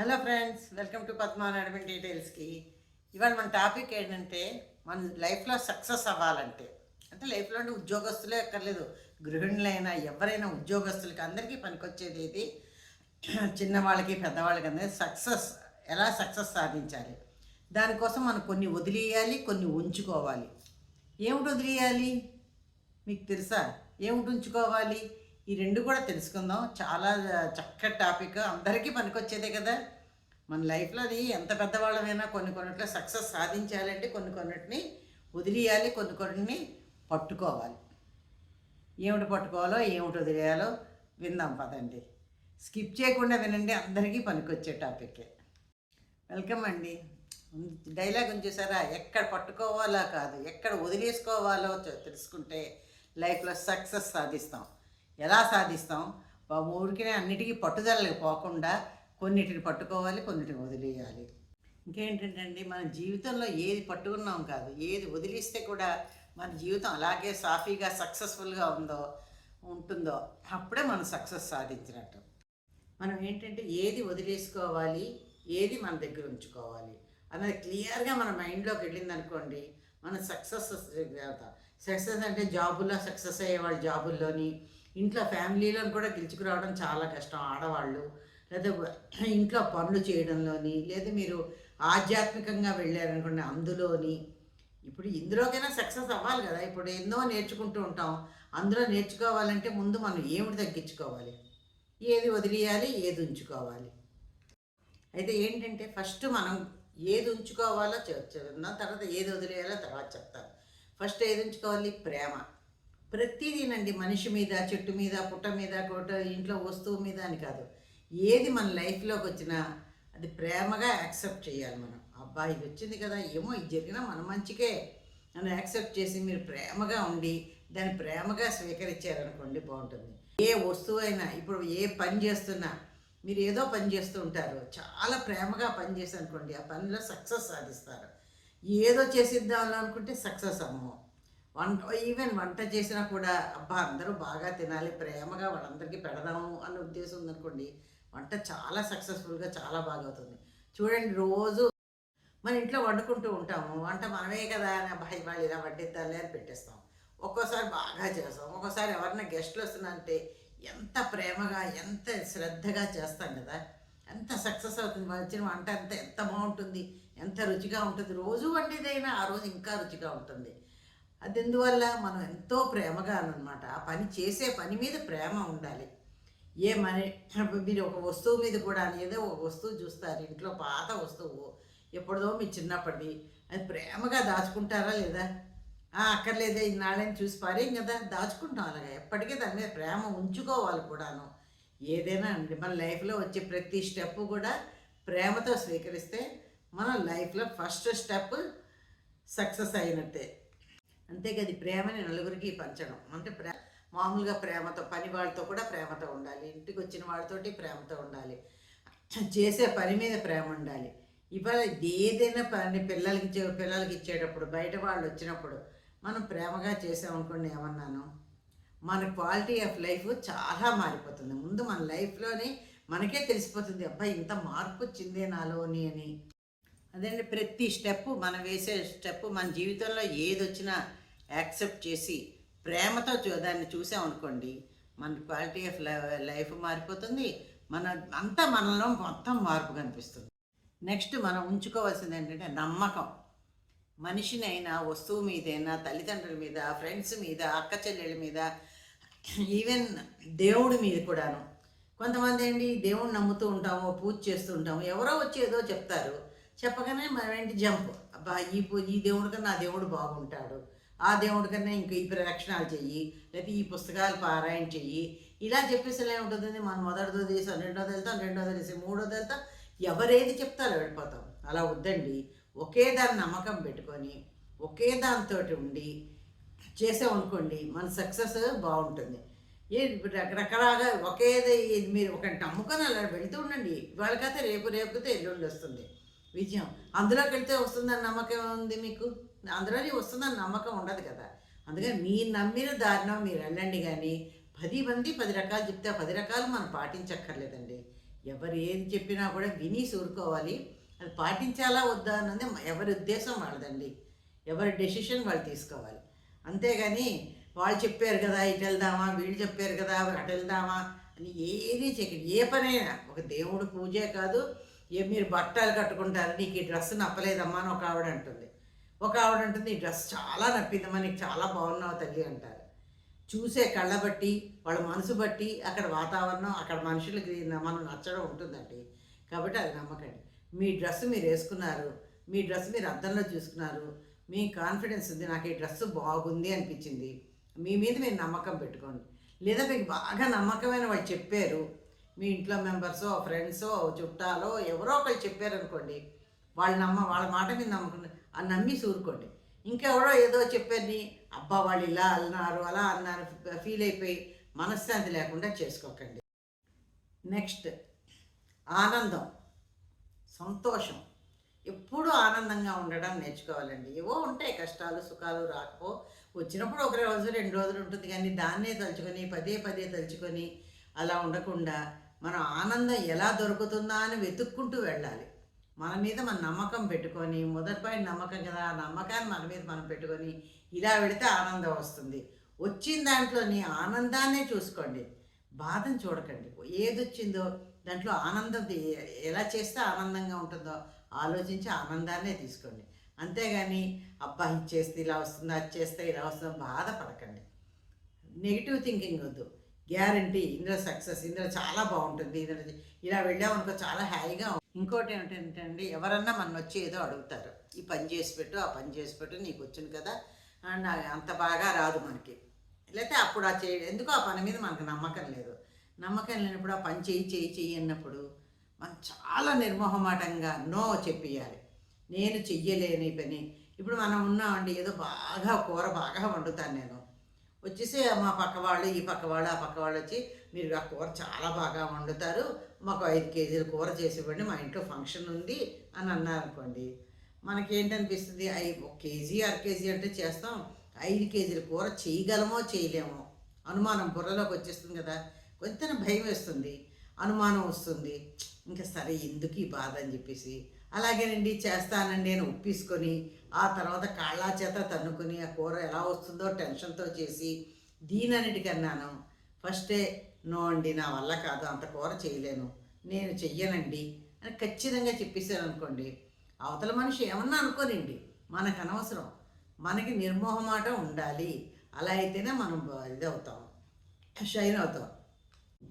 Hello friends welcome to Padma admin డీటెయిల్స్కి ఇవాళ మన topic ఏంటంటే మన లైఫ్లో సక్సెస్ అవ్వాలంటే. అంటే లైఫ్లో ఉద్యోగస్తులే ఎక్కర్లేదు గృహిణులైనా ఎవరైనా ఉద్యోగస్తులకి అందరికీ పనికొచ్చేది ఏది? చిన్నవాళ్ళకి పెద్దవాళ్ళకి అందరికీ సక్సెస్ ఎలా సక్సెస్ సాధించాలి? దానికోసం మనం కొన్ని వదిలేయాలి కొన్ని ఉంచుకోవాలి. ఏమిటి వదిలేయాలి? మీకు తెలుసా? ఏమిటి ఉంచుకోవాలి? ఈ రెండు కూడా తెలుసుకుందాం. చాలా చక్కటి టాపిక్ అందరికీ పనికొచ్చేదే కదా. మన లైఫ్లోని ఎంత పెద్దవాళ్ళమైనా కొన్ని కొన్నిట్లో సక్సెస్ సాధించాలంటే కొన్ని కొన్నిటిని వదిలేయాలి కొన్ని కొన్నిటిని పట్టుకోవాలి. ఏమిటి పట్టుకోవాలో ఏమిటి వదిలేయాలో విందాం పదండి. స్కిప్ చేయకుండా వినండి అందరికీ పనికొచ్చే టాపిక్కే వెల్కమ్ అండి. డైలాగ్ ఉంచేసారా ఎక్కడ పట్టుకోవాలో కాదు ఎక్కడ వదిలేసుకోవాలో తెలుసుకుంటే లైఫ్లో సక్సెస్ సాధిస్తాం. ఎలా సాధిస్తాం? ఊరికే ఊరికినే అన్నిటికీ పట్టుదలకి పోకుండా కొన్నిటిని పట్టుకోవాలి కొన్నిటిని వదిలేయాలి. ఇంకేంటంటే అండి మన జీవితంలో ఏది పట్టుకున్నాం కాదు ఏది వదిలిస్తే కూడా మన జీవితం అలాగే సాఫీగా సక్సెస్ఫుల్గా ఉందో ఉంటుందో అప్పుడే మనం సక్సెస్ సాధించినట్టు. మనం ఏంటంటే ఏది వదిలేసుకోవాలి ఏది మన దగ్గర ఉంచుకోవాలి అన్నది క్లియర్గా మన మైండ్లోకి వెళ్ళింది అనుకోండి మనం సక్సెస్ అవుతాం సక్సెస్ అంటే జాబుల్లో సక్సెస్ అయ్యేవాళ్ళు జాబుల్లోని ఇంట్లో ఫ్యామిలీలో కూడా గెలుచుకురావడం చాలా కష్టం ఆడవాళ్ళు. లేదా ఇంట్లో పనులు చేయడంలోని లేదా మీరు ఆధ్యాత్మికంగా వెళ్ళారనుకోండి అందులోని. ఇప్పుడు ఇందులోకైనా సక్సెస్ అవ్వాలి కదా. ఇప్పుడు ఎన్నో నేర్చుకుంటూ ఉంటాం. అందులో నేర్చుకోవాలంటే ముందు మనం ఏమిటి తగ్గించుకోవాలి? ఏది వదిలేయాలి? ఏది ఉంచుకోవాలి? అయితే ఏంటంటే ఫస్ట్ మనం ఏది ఉంచుకోవాలో చెప్తున్నాం తర్వాత ఏది వదిలేయాలో తర్వాత చెప్తాను. ఫస్ట్ ఏది ఉంచుకోవాలి? ప్రేమ. ప్రతిదీనండి మనిషి మీద చెట్టు మీద పుట్ట మీద కోట ఇంట్లో వస్తువు మీద అని కాదు. ఏది మన లైఫ్లోకి వచ్చినా అది ప్రేమగా యాక్సెప్ట్ చేయాలి మనం. అబ్బా ఇది వచ్చింది కదా ఏమో ఇది జరిగినా మన మంచికే అని యాక్సెప్ట్ చేసి మీరు ప్రేమగా ఉండి దాన్ని ప్రేమగా స్వీకరించారనుకోండి బాగుంటుంది. ఏ వస్తువు అయినా ఇప్పుడు ఏ పని చేస్తున్నా మీరు ఏదో పని చేస్తూ ఉంటారు చాలా ప్రేమగా పని చేసి అనుకోండి ఆ పనిలో సక్సెస్ సాధిస్తారు. ఏదో చేసిద్దాం అనుకుంటే సక్సెస్ అమ్మో. వంట ఈవెన్ వంట చేసినా కూడా అబ్బా అందరూ బాగా తినాలి ప్రేమగా వాళ్ళందరికీ పెడదాము అన్న ఉద్దేశం ఉందనుకోండి వంట చాలా సక్సెస్ఫుల్గా చాలా బాగా అవుతుంది చూడండి రోజు మన ఇంట్లో వండుకుంటూ ఉంటాము వంట మనమే కదా అని అబ్బాయి వాళ్ళు ఇలా వడ్డిద్దాలే అని పెట్టేస్తాం. ఒక్కోసారి బాగా చేస్తాం. ఒక్కోసారి ఎవరైనా గెస్ట్లు వస్తున్నారంటే ఎంత ప్రేమగా ఎంత శ్రద్ధగా చేస్తాం కదా. ఎంత సక్సెస్ అవుతుంది వచ్చిన వంట ఎంత ఎంత బాగుంటుంది ఎంత రుచిగా ఉంటుంది. రోజు వండేదైనా ఆ రోజు ఇంకా రుచిగా ఉంటుంది. అది ఎందువల్ల మనం ఎంతో ప్రేమగా అనమాట ఆ పని చేసే పని మీద ప్రేమ ఉండాలి. ఏ మని మీరు ఒక వస్తువు మీద కూడా ఏదో ఒక వస్తువు చూస్తారు. ఇంట్లో పాత వస్తువు ఎప్పుడుదో మీ చిన్నప్పటిది. అది ప్రేమగా దాచుకుంటారా లేదా? అక్కర్లేదే ఇన్నాళ్ళని చూసి పారేం కదా? దాచుకుంటాం అలాగా. ఎప్పటికీ దాని మీద ప్రేమ ఉంచుకోవాలి కూడాను. ఏదైనా అండి మన లైఫ్లో వచ్చే ప్రతి స్టెప్ కూడా ప్రేమతో స్వీకరిస్తే మన లైఫ్లో ఫస్ట్ స్టెప్ సక్సెస్ అయినట్టే. అంతే ప్రేమని నలుగురికి పంచడం. అంటే ప్రే మామూలుగా ప్రేమతో పని వాళ్ళతో కూడా ప్రేమతో ఉండాలి. ఇంటికి వచ్చిన వాళ్ళతోటి ప్రేమతో ఉండాలి. చేసే పని మీద ప్రేమ ఉండాలి. ఇవాళ ఏదైనా పని పిల్లలకి పిల్లలకి ఇచ్చేటప్పుడు బయట వాళ్ళు వచ్చినప్పుడు మనం ప్రేమగా చేసామనుకోండి ఏమన్నాను? మన క్వాలిటీ ఆఫ్ లైఫ్ చాలా మారిపోతుంది. ముందు మన లైఫ్లోనే మనకే తెలిసిపోతుంది. అబ్బాయి ఇంత మార్పు వచ్చిందే నాలోని అని. అదండి ప్రతి స్టెప్ మనం వేసే స్టెప్ మన జీవితంలో ఏది వచ్చినా యాక్సెప్ట్ చేసి ప్రేమతో చూ- దాన్ని చూసామనుకోండి మన క్వాలిటీ ఆఫ్ లైఫ్ మారిపోతుంది మన అంతా మనలో మొత్తం మార్పు కనిపిస్తుంది. నెక్స్ట్ మనం ఉంచుకోవాల్సింది ఏంటంటే నమ్మకం. మనిషినైనా వస్తువు మీదైనా తల్లిదండ్రుల మీద ఫ్రెండ్స్ మీద అక్క చెల్లెళ్ళ మీద ఈవెన్ దేవుడి మీద కూడాను. కొంతమంది ఏంటి? దేవుడిని నమ్ముతూ ఉంటాము పూజ చేస్తూ ఉంటాము ఎవరో వచ్చి ఏదో చెప్తారు. చెప్పగానే మనం జంప్. అబ్బా ఈ ఈ దేవుడి కన్నా ఆ దేవుడు బాగుంటాడు. ఆ దేవుడి కన్నా ఇంక ఈ ప్రదక్షిణాలు చెయ్యి లేకపోతే ఈ పుస్తకాలు పారాయణ చెయ్యి. ఇలా చెప్పేసి ఎలా ఉంటుంది మనం మొదటిదో తీసాం రెండోది వెళ్తాం రెండోది తీసి మూడోది వెళ్తాం ఎవరేది చెప్తారో వెళ్ళిపోతాం. అలా వద్దండి. ఒకే దాని నమ్మకం పెట్టుకొని ఒకే దానితో ఉండి చేసామనుకోండి మన సక్సెస్ బాగుంటుంది. ఏ రకరకాలుగా ఒకేది మీరు ఒక నమ్ముకొని అలా వెళ్తూ ఉండండి. ఇవాళకైతే రేపు రేపుతే ఎల్లుండి వస్తుంది. విజయం. అందులోకి వెళ్తే వస్తుందని నమ్మకం ఉంది మీకు? అందులోనే వస్తుందని నమ్మకం ఉండదు కదా. అందుకని మీరు నమ్మిన దారిలో మీరు వెళ్ళండి కానీ పది మంది పది రకాలు చెప్తే పది రకాలు మనం పాటించక్కర్లేదండి. ఎవరు ఏది చెప్పినా కూడా విని సూరుకోవాలి. అది పాటించాలా వద్దా అన్నది ఎవరి ఉద్దేశం వాళ్ళదండి. ఎవరి డెసిషన్ వాళ్ళు తీసుకోవాలి. అంతేగాని వాళ్ళు చెప్పారు కదా ఇటు వెళ్దామా వీళ్ళు చెప్పారు కదా అటు వెళ్దామా అని ఏది చెక్ ఏ పనైనా ఒక దేవుడు పూజే కాదు ఏ మీరు బట్టలు కట్టుకుంటారు నీకు ఈ డ్రెస్ నప్పలేదమ్మా అని ఒక ఆవిడ అంటుంది. ఒక ఆవిడ అంటుంది ఈ డ్రెస్ చాలా నప్పిందమ్మా నీకు చాలా బాగున్నావు తల్లి అంటారు. చూసే కళ్ళ బట్టి వాళ్ళ మనసు బట్టి అక్కడ వాతావరణం అక్కడ మనుషులకి మనం నచ్చడం ఉంటుందండి. కాబట్టి అది నమ్మకండి. మీ డ్రెస్ మీరు వేసుకున్నారు మీ డ్రెస్ మీరు అద్దంలో చూసుకున్నారు మీ కాన్ఫిడెన్స్ ఉంది నాకు ఈ డ్రెస్ బాగుంది అనిపించింది మీ మీద మీరు నమ్మకం పెట్టుకోండి. లేదా మీకు బాగా నమ్మకమైన వాళ్ళు చెప్పారు మీ ఇంట్లో మెంబర్సో ఫ్రెండ్సో చుట్టాలో ఎవరో ఒకరు చెప్పారనుకోండి వాళ్ళు నమ్మ వాళ్ళ మాట మీద నమ్మకం ఆ నమ్మి సూరుకోండి. ఇంకెవరో ఏదో చెప్పారని అబ్బా వాళ్ళు ఇలా అన్నారు అలా అన్నారు ఫీల్ అయిపోయి మనశ్శాంతి లేకుండా చేసుకోకండి. నెక్స్ట్ ఆనందం సంతోషం. ఎప్పుడూ ఆనందంగా ఉండడం నేర్చుకోవాలండి. ఏవో ఉంటాయి కష్టాలు సుఖాలు రాకపో వచ్చినప్పుడు ఒక రోజు రెండు రోజులు ఉంటుంది కానీ దాన్నే తలుచుకొని పదే పదే తలుచుకొని అలా ఉండకుండా మనం ఆనందం ఎలా దొరుకుతుందా అని వెతుక్కుంటూ వెళ్ళాలి. మన మీద మన నమ్మకం పెట్టుకొని మొదటిపై నమ్మకం కదా ఆ నమ్మకాన్ని మన మీద మనం పెట్టుకొని ఇలా పెడితే ఆనందం వస్తుంది. వచ్చిన దాంట్లోని ఆనందాన్నే చూసుకోండి. బాధను చూడకండి. ఏది వచ్చిందో దాంట్లో ఆనందం ఎలా చేస్తే ఆనందంగా ఉంటుందో ఆలోచించి ఆనందాన్నే తీసుకోండి. అంతేగాని అబ్బా ఇది చేస్తే ఇలా వస్తుంది అది చేస్తే ఇలా వస్తుందో బాధపడకండి. నెగిటివ్ థింకింగ్ వద్దు. గ్యారంటీ ఇందులో సక్సెస్ ఇందులో చాలా బాగుంటుంది. ఇందులో ఇలా వెళ్ళామనుకో చాలా హ్యాపీగా ఇంకోటి ఏమిటంటే ఎవరన్నా మన వచ్చి ఏదో అడుగుతారు. ఈ పని చేసి పెట్టు ఆ పని చేసి పెట్టు నీకు వచ్చింది కదా నాకు అంత బాగా రాదు మనకి. లేకపోతే అప్పుడు ఆ చేయ ఎందుకో ఆ పని మీద మనకు నమ్మకం లేదు. నమ్మకం లేనప్పుడు ఆ పని చేయి చేయి చేయి అన్నప్పుడు మనం చాలా నిర్మోహమాటంగా నో చెప్పియాలి నేను చెయ్యలేని పని. ఇప్పుడు మనం ఉన్నామండి ఏదో బాగా కూర బాగా వండుతాను నేను. వచ్చేసి మా పక్క వాళ్ళు ఈ పక్క వాళ్ళు ఆ పక్క వాళ్ళు వచ్చి మీరు ఆ కూర చాలా బాగా వండుతారు మాకు ఐదు కేజీల కూర చేసి ఇవ్వండి మా ఇంట్లో ఫంక్షన్ ఉంది అని అన్నారనుకోండి. మనకేంటనిపిస్తుంది? ఐ ఒక కేజీ అర కేజీ అంటే చేస్తాం ఐదు కేజీల కూర చేయగలమో చేయలేమో అనుమానం బుర్రలోకి వచ్చేస్తుంది కదా కొంచెం భయం వేస్తుంది అనుమానం వస్తుంది ఇంకా సరే ఎందుకు ఈ బాధ అని చెప్పేసి అలాగేనండి చేస్తానండి అని ఒప్పించుకొని ఆ తర్వాత కాళ్ళ చేత తన్నుకొని ఆ కూర ఎలా వస్తుందో టెన్షన్తో చేసి దీనన్నిటికన్నాను ఫస్టే నో అండి నా వల్ల కాదు అంత కూర చేయలేను నేను చెయ్యనండి అని ఖచ్చితంగా చెప్పేశాను అనుకోండి. అవతల మనిషి ఏమన్నా అనుకోనండి మనకు అనవసరం మనకి నిర్మోహమాట ఉండాలి అలా అయితేనే మనం ఇది అవుతాం షైన్ అవుతాం.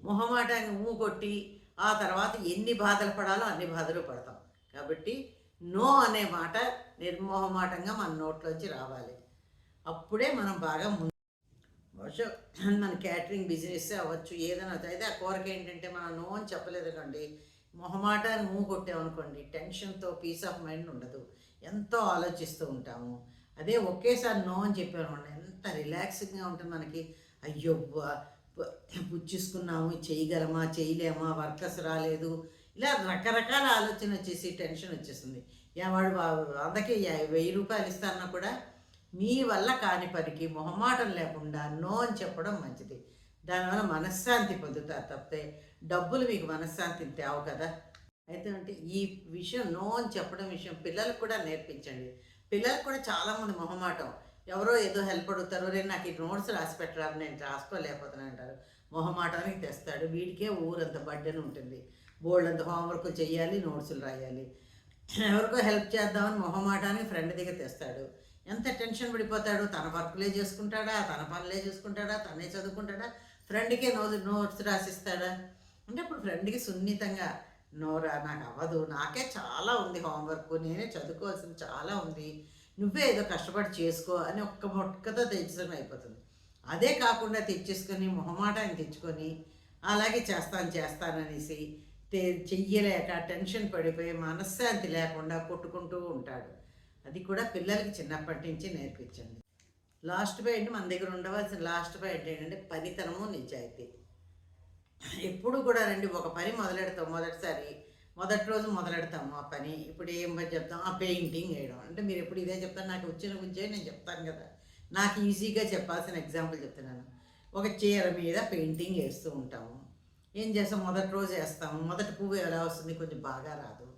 మొహమాట ఊ కొట్టి ఆ తర్వాత ఎన్ని బాధలు పడాలో అన్ని బాధలు పడతాం. కాబట్టి నో అనే మాట నిర్మోహమాటంగా మన నోట్లోంచి రావాలి. అప్పుడే మనం బాగా ముందు బహుశా మన క్యాటరింగ్ బిజినెస్ అవ్వచ్చు ఏదైనా అయితే ఆ కోరిక ఏంటంటే మనం నో అని చెప్పలేదు కండి మొహమాట మూ కొట్టామనుకోండి టెన్షన్తో పీస్ ఆఫ్ మైండ్ ఉండదు. ఎంతో ఆలోచిస్తూ ఉంటాము. అదే ఒకేసారి నో అని చెప్పామనుకోండి ఎంత రిలాక్సింగ్గా ఉంటుంది మనకి. అయ్యో పుచ్చేసుకున్నాము చేయగలమా చేయలేమా వర్కర్స్ రాలేదు. ఇలా రకరకాల ఆలోచన వచ్చేసి టెన్షన్ వచ్చేస్తుంది వాడు అందుకే వెయ్యి రూపాయలు ఇస్తాన్నా కూడా మీ వల్ల కాని పనికి మొహమాటం లేకుండా నో అని చెప్పడం మంచిది. దానివల్ల మనశ్శాంతి పొందుతారు తప్పితే డబ్బులు మీకు మనశ్శాంతిని తేవు కదా. అయితే అంటే ఈ విషయం నో అని చెప్పడం విషయం పిల్లలకు కూడా నేర్పించండి. పిల్లలకు కూడా చాలామంది మొహమాటం. ఎవరో ఏదో హెల్ప్ అడుగుతారు రేపు నాకు ఈ నోట్స్ రాసి పెట్టరా నేను రాసుకోలేకపోతున్నాను అంటారు మొహమాటానికి తెస్తాడు. వీడికే ఊరంత బడ్డెన్ ఉంటుంది. బోల్డ్ అంత హోంవర్క్ చేయాలి నోట్సులు రాయాలి. ఎవరికో హెల్ప్ చేద్దామని మొహమాటానికి ఫ్రెండ్ దగ్గర తెస్తాడు. ఎంత టెన్షన్ పడిపోతాడు? తన వర్క్లే చేసుకుంటాడా? తన పనులే చేసుకుంటాడా? తనే చదువుకుంటాడా? ఫ్రెండ్కే నో నోట్స్ రాసిస్తాడా? అంటే ఇప్పుడు ఫ్రెండ్కి సున్నితంగా నోరా నాకు అవ్వదు. నాకే చాలా ఉంది హోంవర్క్ నేనే చదువుకోవాల్సింది చాలా ఉంది. నువ్వే ఏదో కష్టపడి చేసుకో అని ఒక్క మొక్కతో తెచ్చడం అయిపోతుంది. అదే కాకుండా తెచ్చేసుకొని మొహమాటాన్ని తెచ్చుకొని అలాగే చేస్తాను చేస్తాననేసి చెయ్యలేక టెన్షన్ పడిపోయి మనశ్శాంతి లేకుండా కొట్టుకుంటూ ఉంటాడు. అది కూడా పిల్లలకి చిన్నప్పటి నుంచి నేర్పించండి. లాస్ట్ పాయింట్ మన దగ్గర ఉండవలసిన లాస్ట్ పాయింట్ ఏంటంటే పనితనము నిజాయితీ. ఎప్పుడు కూడా రండి ఒక పని మొదలెడతాం మొదటిసారి మొదటి రోజు మొదలెడతాము ఆ పని. ఇప్పుడు ఏం పని చెప్తాం? ఆ పెయింటింగ్ వేయడం. అంటే మీరు ఎప్పుడు ఇదే చెప్తారు? నాకు వచ్చిన గురించే నేను చెప్తాను కదా. నాకు ఈజీగా చెప్పాల్సిన ఎగ్జాంపుల్ చెప్తున్నాను. ఒక చీర మీద పెయింటింగ్ వేస్తూ ఉంటాము. ఏం చేస్తాం? మొదటి రోజు వేస్తాము. మొదటి పువ్వు ఎలా వస్తుంది? కొంచెం బాగా రాదు.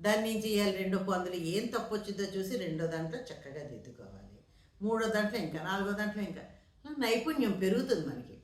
దాని నుంచి ఇవాళ రెండో పందులు ఏం తప్పు వచ్చిందో చూసి రెండో దాంట్లో చక్కగా దిద్దుకోవాలి. మూడో దాంట్లో ఇంకా నాలుగో దాంట్లో ఇంకా. నైపుణ్యం పెరుగుతుంది మనకి.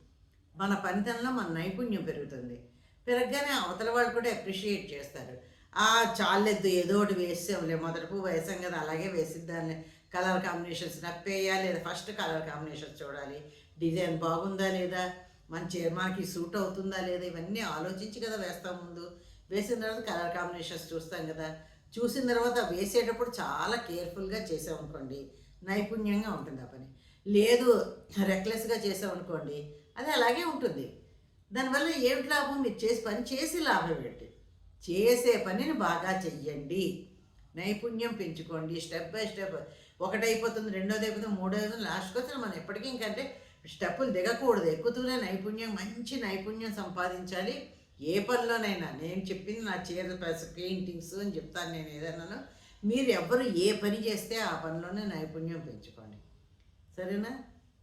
మన పనితనంలో మన నైపుణ్యం పెరుగుతుంది. పెరగగానే అవతల వాళ్ళు కూడా అప్రిషియేట్ చేస్తారు. ఆ చాలెద్దు ఏదో ఒకటి వేసాంలే మొదటి పువ్వు వేసాం కదా అలాగే వేసిద్దాన్ని కలర్ కాంబినేషన్స్ నాకు వేయాలి లేదా? ఫస్ట్ కలర్ కాంబినేషన్స్ చూడాలి. డిజైన్ బాగుందా లేదా? మంచి మనకి సూట్ అవుతుందా లేదా? ఇవన్నీ ఆలోచించి కదా వేస్తాం ముందు. వేసిన తర్వాత కలర్ కాంబినేషన్స్ చూస్తాం కదా. చూసిన తర్వాత వేసేటప్పుడు చాలా కేర్ఫుల్గా చేసామనుకోండి నైపుణ్యంగా ఉంటుంది ఆ పని. లేదు రెక్లెస్గా చేసామనుకోండి అది అలాగే ఉంటుంది. దానివల్ల ఏమిటి లాభం? మీరు చేసి పని చేసి లాభం ఏంటి? చేసే పనిని బాగా చెయ్యండి. నైపుణ్యం పెంచుకోండి. స్టెప్ బై స్టెప్ ఒకటి అయిపోతుంది రెండోది అయిపోతుంది మూడోది అయిపోతుంది లాస్ట్కి వచ్చిన మనం ఎప్పటికీ ఇంకంటే స్టెప్పులు దిగకూడదు. ఎక్కుతూనే నైపుణ్యం మంచి నైపుణ్యం సంపాదించాలి. ఏ పనిలోనైనా నేను చెప్పింది నా చీర పెయింటింగ్స్ అని చెప్తాను నేను ఏదైనాను మీరు ఎవ్వరు ఏ పని చేస్తే ఆ పనిలోనే నైపుణ్యం పెంచుకోండి. సరేనా?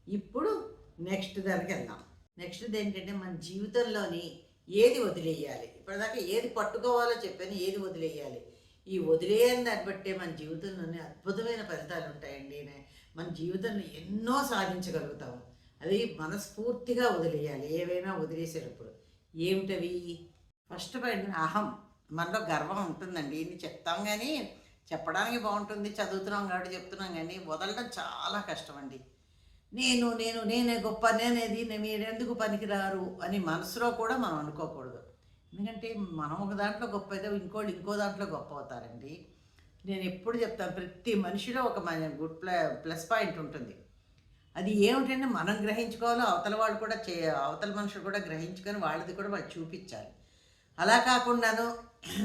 ఇప్పుడు నెక్స్ట్ దానికి వెళ్దాం. నెక్స్ట్ ఏంటంటే మన జీవితంలోని ఏది వదిలేయాలి? ఇప్పటిదాకా ఏది పట్టుకోవాలో చెప్పాను ఏది వదిలేయాలి? ఈ వదిలేయని దాన్ని బట్టే మన జీవితంలోనే అద్భుతమైన ఫలితాలు ఉంటాయండి. మన జీవితంలో ఎన్నో సాధించగలుగుతాము అది మనస్ఫూర్తిగా వదిలేయాలి ఏవైనా వదిలేసేటప్పుడు. ఏమిటవి? ఫస్ట్ పాయింట్ అహం. మనలో గర్వం ఉంటుందండి. ఇది చెప్తాం కానీ చెప్పడానికి బాగుంటుంది చదువుతున్నాం కాబట్టి చెప్తున్నాం కానీ వదలడం చాలా కష్టం అండి నేను నేను నేనే గొప్ప నేనేది నే- మీరెందుకు పనికిరారు అని మనసులో కూడా మనం అనుకోకూడదు. ఎందుకంటే మనం ఒక దాంట్లో గొప్ప అయితే ఇంకోళ్ళు ఇంకో దాంట్లో గొప్ప అవుతారండి. నేను ఎప్పుడు చెప్తాను ప్రతి మనిషిలో ఒక గుడ్ ప్లస్ పాయింట్ ఉంటుంది. అది ఏమిటంటే మనం గ్రహించుకోవాలో అవతల వాళ్ళు కూడా చే అవతల మనుషులు కూడా గ్రహించుకొని వాళ్ళది కూడా వాళ్ళు చూపించాలి. అలా కాకుండాను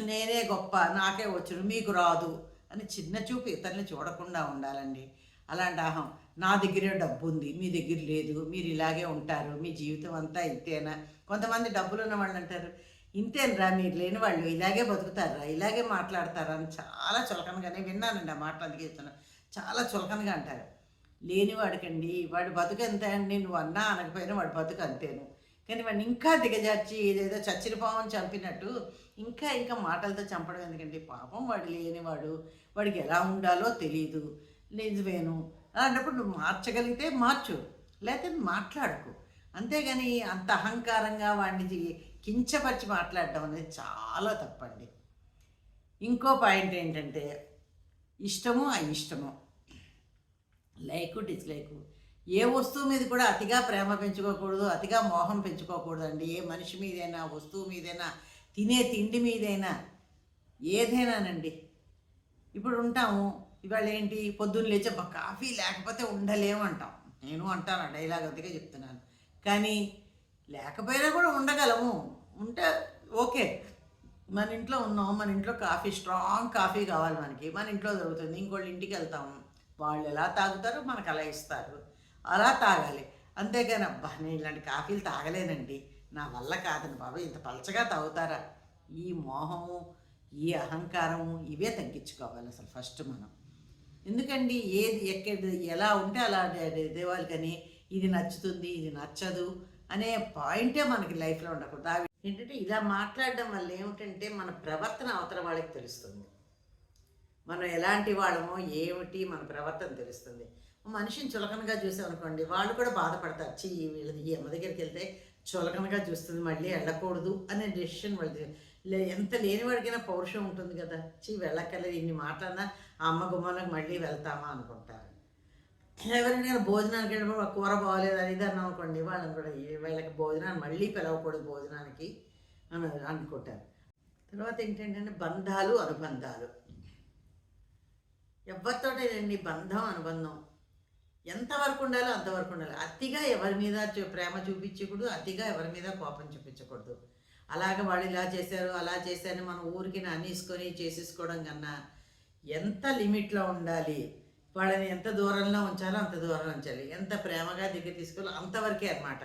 నేనే గొప్ప నాకే వచ్చును మీకు రాదు అని చిన్న చూపు ఇతరులు చూడకుండా ఉండాలండి. అలాంటి అహం. నా దగ్గరే డబ్బు ఉంది మీ దగ్గర లేదు మీరు ఇలాగే ఉంటారు మీ జీవితం అంతా ఇంతేనా? కొంతమంది డబ్బులు ఉన్న వాళ్ళు అంటారు ఇంతేనరా మీరు లేని వాళ్ళు ఇలాగే బతుకుతారా ఇలాగే మాట్లాడతారా? అని చాలా చులకనగానే విన్నానండి ఆ మాటలు అందుకే చెప్తున్నాను చాలా చులకనగా అంటారు. లేనివాడికండి వాడి బతుకు ఎంత అండి? నువ్వు అన్నా అనకపోయినా వాడి బతుకు అంతేను. కానీ వాడిని ఇంకా దిగజార్చి ఏదేదో చచ్చిన పావం చంపినట్టు ఇంకా ఇంకా మాటలతో చంపడం ఎందుకండి? పాపం వాడు లేనివాడు వాడికి ఎలా ఉండాలో తెలియదు నిజమేను అలాంటప్పుడు నువ్వు మార్చగలిగితే మార్చు లేకపోతే మాట్లాడుకో. అంతేగాని అంత అహంకారంగా వాడిని కించపరిచి మాట్లాడడం అనేది చాలా తప్పండి. ఇంకో పాయింట్ ఏంటంటే ఇష్టము అయిష్టము లైక్ డిస్లైకు ఏ వస్తువు మీద కూడా అతిగా ప్రేమ పెంచుకోకూడదు అతిగా మోహం పెంచుకోకూడదు అండి ఏ మనిషి మీదైనా వస్తువు మీదైనా తినే తిండి మీదైనా ఏదైనానండి. ఇప్పుడు ఉంటాము ఇవాళ ఏంటి పొద్దున్న లేచే కాఫీ లేకపోతే ఉండలేమంటాం నేను అంటాను డైలాగ్ అందుకే చెప్తున్నాను. కానీ లేకపోయినా కూడా ఉండగలము. ఉంటే ఓకే. మన ఇంట్లో ఉన్నాం మన ఇంట్లో కాఫీ స్ట్రాంగ్ కాఫీ కావాలి మనకి. మన ఇంట్లో దొరుకుతుంది. ఇంకోళ్ళ ఇంటికి వెళ్తాము వాళ్ళు ఎలా తాగుతారో మనకు అలా ఇస్తారు. అలా తాగాలి. అంతేగాని అబ్బా నేను ఇలాంటి కాఫీలు తాగలేనండి. నా వల్ల కాదని బాబు. ఇంత పలచగా తాగుతారా? ఈ మోహము ఈ అహంకారము ఇవే తగ్గించుకోవాలి అసలు ఫస్ట్ మనం. ఎందుకండి? ఏది ఎక్కడ ఎలా ఉంటే అలా దేవాలి కానీ ఇది నచ్చుతుంది ఇది నచ్చదు అనే పాయింటే మనకి లైఫ్లో ఉండకూడదు. ఏంటంటే ఇలా మాట్లాడడం వల్ల ఏమిటంటే మన ప్రవర్తన అవతల వాళ్ళకి తెలుస్తుంది. మనం ఎలాంటి వాళ్ళమో ఏమిటి మన ప్రవర్తన తెలుస్తుంది. మనిషిని చులకనగా చూసామనుకోండి వాళ్ళు కూడా బాధపడతారు. చీ వీళ్ళది ఈ అమ్మ దగ్గరికి వెళ్తే చులకనగా చూస్తుంది మళ్ళీ వెళ్ళకూడదు అనే డెసిషన్ వాళ్ళు లే ఎంత లేనివాడికైనా పౌరుషం ఉంటుంది కదా. చీ వెళ్ళక్కర్లేదు ఇన్ని మాట్లాడినా ఆ అమ్మ గుమ్మాలకు మళ్ళీ వెళ్తామా అనుకుంటారు. ఎవరైనా భోజనానికి వెళ్ళినప్పుడు కూర బాగోలేదు అది ఇది అన్నాం అనుకోండి వాళ్ళని కూడా వీళ్ళకి భోజనాన్ని మళ్ళీ పిలవకూడదు భోజనానికి అని అనుకుంటారు. తర్వాత ఏంటంటే బంధాలు అనుబంధాలు. ఎవరితోటేనండి బంధం అనుబంధం. ఎంతవరకు ఉండాలో అంతవరకు ఉండాలి. అతిగా ఎవరి మీద చూ- ప్రేమ చూపించకూడదు అతిగా ఎవరి మీద కోపం చూపించకూడదు. అలాగే వాళ్ళు ఇలా చేశారు అలా చేశారని మనం ఊరికి అనేసుకొని చేసేసుకోవడం కన్నా ఎంత లిమిట్లో ఉండాలి వాళ్ళని ఎంత దూరంలో ఉంచాలో అంత దూరం ఉంచాలి. ఎంత ప్రేమగా దగ్గర తీసుకోవాలో అంతవరకే అనమాట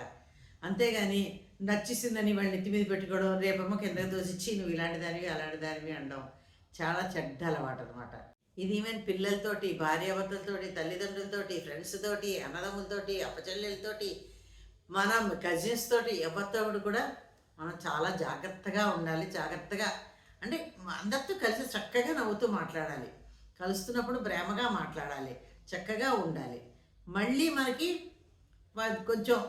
అంతేగాని నచ్చేసిందని వాళ్ళని నెత్తి మీద పెట్టుకోవడం రేపేమో కిందకి దోసిచ్చి నువ్వు ఇలాంటి దానివి అలాంటి దానివి అనడం చాలా చెడ్డ అలవాటు అనమాట ఇది ఈవెన్ పిల్లలతోటి భార్యాభర్తలతోటి తల్లిదండ్రులతోటి ఫ్రెండ్స్ తోటి అన్నదమ్ములతోటి అప్పచెల్లెలతోటి మన కజిన్స్ తోటి ఎవరితో కూడా మనం చాలా జాగ్రత్తగా ఉండాలి జాగ్రత్తగా అంటే అందరితో కలిసి చక్కగా నవ్వుతూ మాట్లాడాలి. కలుస్తున్నప్పుడు ప్రేమగా మాట్లాడాలి చక్కగా ఉండాలి. మళ్ళీ మనకి కొంచెం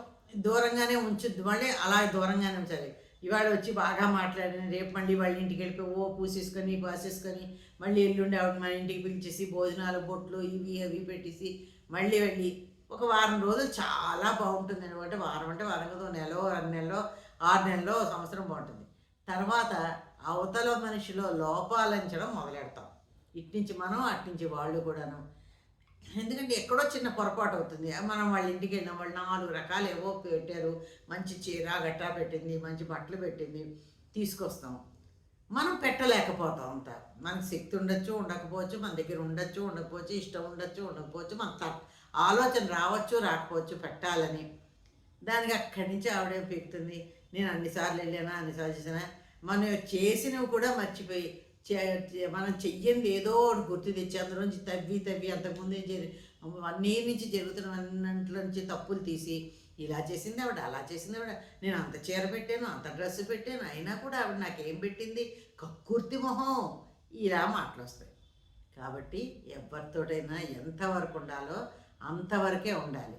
దూరంగానే ఉంచుద్ది మళ్ళీ అలా దూరంగానే ఉంచాలి. ఇవాళ వచ్చి బాగా మాట్లాడిన రేపు మళ్ళీ వాళ్ళ ఇంటికి వెళ్ళిపోయి ఓ పూసేసుకొని పాసేసుకొని మళ్ళీ ఎల్లుండి ఆవిడ మన ఇంటికి పిలిచేసి భోజనాలు బొట్లు ఇవి అవి పెట్టేసి మళ్ళీ వెళ్ళి ఒక వారం రోజులు చాలా బాగుంటుంది అనమాట వారం అంటే వారం కదా నెలలో రెండు నెలలో ఆరు నెలలో సంవత్సరం బాగుంటుంది. తర్వాత అవతల మనిషిలో లోపాలించడం మొదలెడతాం. ఇట్నుంచి మనం అట్నుంచి వాళ్ళు కూడాను. ఎందుకంటే ఎక్కడో చిన్న పొరపాటు అవుతుంది. మనం వాళ్ళ ఇంటికి వెళ్ళిన వాళ్ళు నాలుగు రకాలు ఏవో పెట్టారు. మంచి చీర గట్టా పెట్టింది మంచి బట్టలు పెట్టింది తీసుకొస్తాం. మనం పెట్టలేకపోతాం అంత. మనకు శక్తి ఉండొచ్చు ఉండకపోవచ్చు మన దగ్గర ఉండొచ్చు ఉండకపోవచ్చు ఇష్టం ఉండొచ్చు ఉండకపోవచ్చు మన త- ఆలోచన రావచ్చు రాకపోవచ్చు పెట్టాలని. దానికి అక్కడి నుంచి ఆవిడే పీకుతుంది? నేను అన్నిసార్లు వెళ్ళానా అన్నిసార్లు చేసినా మనం చేసినవి కూడా మర్చిపోయి మనం చెయ్యండి ఏదో ఒకటి గుర్తు తెచ్చి అందులోంచి తవ్వి తవ్వి అంతకుముందు అన్నీ నుంచి జరుగుతున్న అన్నింటిలో నుంచి తప్పులు తీసి ఇలా చేసింది ఆవిడ అలా చేసింది ఆవిడ. నేను అంత చీర పెట్టాను అంత డ్రెస్ పెట్టాను అయినా కూడా ఆవిడ నాకేం పెట్టింది? కక్కుర్తి మొహం. ఇలా మాటలు వస్తాయి. కాబట్టి ఎవరితోటైనా ఎంతవరకు ఉండాలో అంతవరకే ఉండాలి.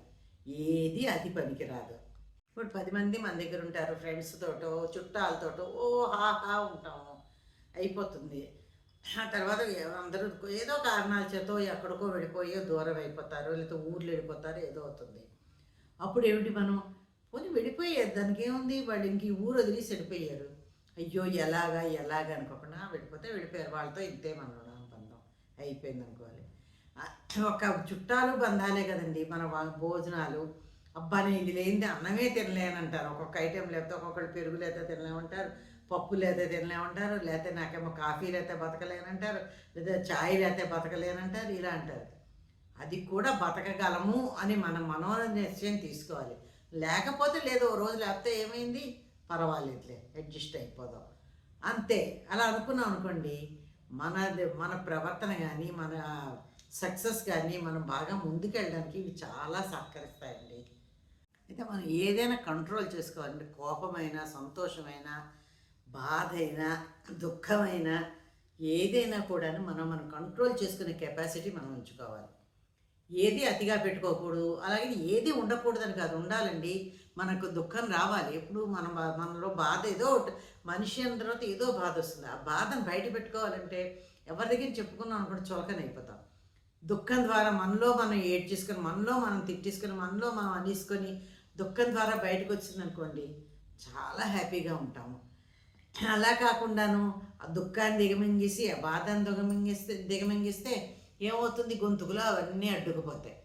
ఏది అది పనికిరాదు. ఇప్పుడు పది మంది మన దగ్గర ఉంటారు ఫ్రెండ్స్ తోటో చుట్టాలతోటో ఓ హా హా ఉంటాము. అయిపోతుంది. ఆ తర్వాత అందరూ ఏదో కారణాల చేత ఎక్కడికో వెళ్ళిపోయో దూరం అయిపోతారు లేకపోతే ఊర్లు వెళ్ళిపోతారు ఏదో అవుతుంది. అప్పుడు ఏమిటి మనం? పోనీ వెళ్ళిపోయారు దానికి ఏముంది? వాళ్ళు ఇంక ఈ ఊరు వదిలేసి వెళ్ళిపోయారు. అయ్యో ఎలాగా ఎలాగా అనుకోకుండా వెళ్ళిపోతే వెళ్ళిపోయారు. వాళ్ళతో ఇంతే మన బంధం. అయిపోయింది అనుకోవాలి. ఒక చుట్టాలు బంధాలే కదండి. మన భోజనాలు అబ్బా నేను ఇది లేనిది అన్నమే తినలేనంటారు ఒక్కొక్క ఐటెం లేకపోతే ఒక్కొక్కళ్ళు పెరుగు లేకపోతే తినలేమంటారు పప్పు లేకపోతే తినలేమంటారు లేకపోతే నాకేమో కాఫీ లేకపోతే బతకలేనంటారు లేదా చాయ్ లేకపోతే బతకలేనంటారు ఇలా అంటారు. అది కూడా బతకగలము అని మనం మనో నిశ్చయం తీసుకోవాలి. లేకపోతే లేదు ఓ రోజు లేకపోతే ఏమైంది? పర్వాలేదులే అడ్జస్ట్ అయిపోదాం. అంతే. అలా అనుకున్నాం అనుకోండి మన మన ప్రవర్తన కానీ మన సక్సెస్ కానీ మనం బాగా ముందుకెళ్ళడానికి ఇవి చాలా సహకరిస్తాయండి. అయితే మనం ఏదైనా కంట్రోల్ చేసుకోవాలంటే కోపమైనా సంతోషమైనా బాధ అయినా దుఃఖమైనా ఏదైనా కూడా మనం మనం కంట్రోల్ చేసుకునే కెపాసిటీ మనం ఉంచుకోవాలి. ఏది అతిగా పెట్టుకోకూడదు అలాగే ఏది ఉండకూడదని కాదు ఉండాలండి. మనకు దుఃఖం రావాలి. ఎప్పుడు మన మనలో బాధ ఏదో మనిషి అయిన తర్వాత ఏదో బాధ వస్తుంది. ఆ బాధను బయట పెట్టుకోవాలంటే ఎవరి దగ్గర చెప్పుకున్నాం అనుకుంటే చులకన అయిపోతాం. దుఃఖం ద్వారా మనలో మనం ఏడ్చేసుకొని మనలో మనం తిట్టేసుకొని మనలో మనం అనేసుకొని దుఃఖం ద్వారా బయటకు వచ్చిందనుకోండి చాలా హ్యాపీగా ఉంటాము. అలా కాకుండాను ఆ దుఃఖాన్ని దిగమింగేసి ఆ బాధను దిగమింగిస్తే దిగమింగిస్తే ఏమవుతుంది? గొంతుకులో అవన్నీ అడ్డుకుపోతాయి.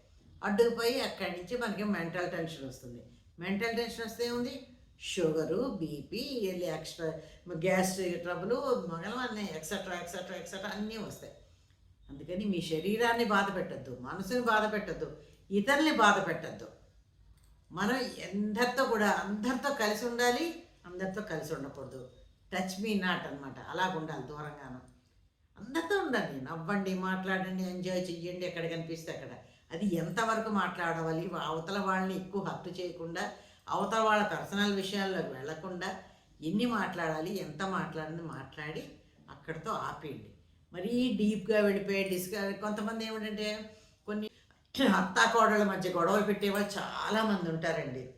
అడ్డుకుపోయి అక్కడి నుంచి మనకి మెంటల్ టెన్షన్ వస్తుంది. మెంటల్ టెన్షన్ వస్తే ఏముంది? Sugar BP extra gastric trouble మగలవన్నీ etcetera etcetera etcetera అన్నీ వస్తాయి. అందుకని మీ శరీరాన్ని బాధ పెట్టద్దు మనసుని బాధ పెట్టద్దు ఇతరుల్ని బాధ పెట్టద్దు. మనం అందరితో కూడా అందరితో కలిసి ఉండాలి అందరితో కలిసి ఉండకూడదు. టచ్ మీ నాట్ అనమాట అలాగ ఉండాలి దూరంగాను. అందరితో ఉండండి. నవ్వండి మాట్లాడండి ఎంజాయ్ చెయ్యండి ఎక్కడ కనిపిస్తే అక్కడ. అది ఎంతవరకు మాట్లాడవాలి? అవతల వాళ్ళని ఎక్కువ హర్ట్ చేయకుండా అవతల వాళ్ళ పర్సనల్ విషయాల్లోకి వెళ్ళకుండా ఎన్ని మాట్లాడాలి ఎంత మాట్లాడింది మాట్లాడి అక్కడితో ఆపేయండి. మరీ డీప్గా వెళ్ళిపోయి డిస్క. కొంతమంది ఏమిటంటే అత్త కోడళ్ళ మధ్య గొడవలు పెట్టేవాళ్ళు చాలామంది ఉంటారండి.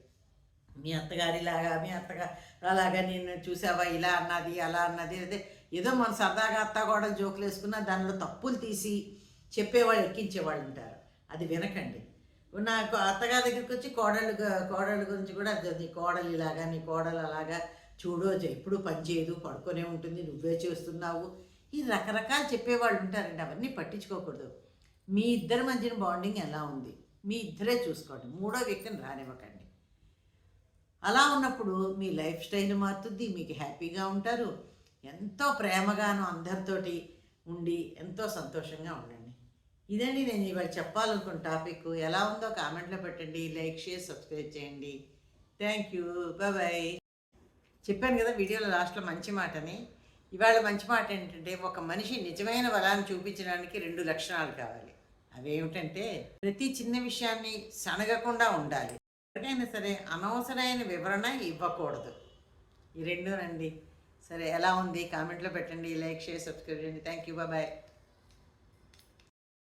మీ అత్తగారిలాగా మీ అత్తగారు అలాగా నేను చూసావా ఇలా అన్నది అలా అన్నది అదే ఏదో మన సరదాగా అత్త కోడలు జోకులు వేసుకున్న దానిలో తప్పులు తీసి చెప్పేవాళ్ళు ఎక్కించేవాళ్ళు ఉంటారు. అది వినకండి. నాకు అత్తగారి దగ్గరికి వచ్చి కోడళ్ళు కోడళ్ళ గురించి కూడా అది నీ కోడలు ఇలాగా నీ కోడలు అలాగా చూడు ఎప్పుడు పని చేయదు పడుకొనే ఉంటుంది నువ్వే చేస్తున్నావు. ఈ రకరకాలు చెప్పేవాళ్ళు ఉంటారండి. అవన్నీ పట్టించుకోకూడదు. మీ ఇద్దరి మధ్యన బాండింగ్ ఎలా ఉంది? మీ ఇద్దరే చూసుకోండి. మూడో వ్యక్తిని రానివ్వకండి. అలా ఉన్నప్పుడు మీ లైఫ్ స్టైల్ మారుతుంది మీకు హ్యాపీగా ఉంటారు. ఎంతో ప్రేమగాను అందరితోటి ఉండి ఎంతో సంతోషంగా ఉండండి. ఇదండి నేను ఇవాళ చెప్పాలనుకున్న టాపిక్ ఎలా ఉందో కామెంట్లో పెట్టండి. లైక్ షేర్ సబ్స్క్రైబ్ చేయండి. థ్యాంక్ యూ బాయ్ చెప్పాను కదా వీడియోలో లాస్ట్లో మంచి మాటని. ఇవాళ మంచి మాట ఏంటంటే ఒక మనిషి నిజమైన బలాన్ని చూపించడానికి రెండు లక్షణాలు కావాలి. అవేమిటంటే ప్రతి చిన్న విషయాన్ని సనగకుండా ఉండాలి. ఎక్కడైనా సరే అనవసరమైన వివరణ ఇవ్వకూడదు. ఈ రెండు రండి. సరే ఎలా ఉంది? కామెంట్లో పెట్టండి లైక్ షేర్ సబ్స్క్రైబ్ చేయండి. Thank you bye.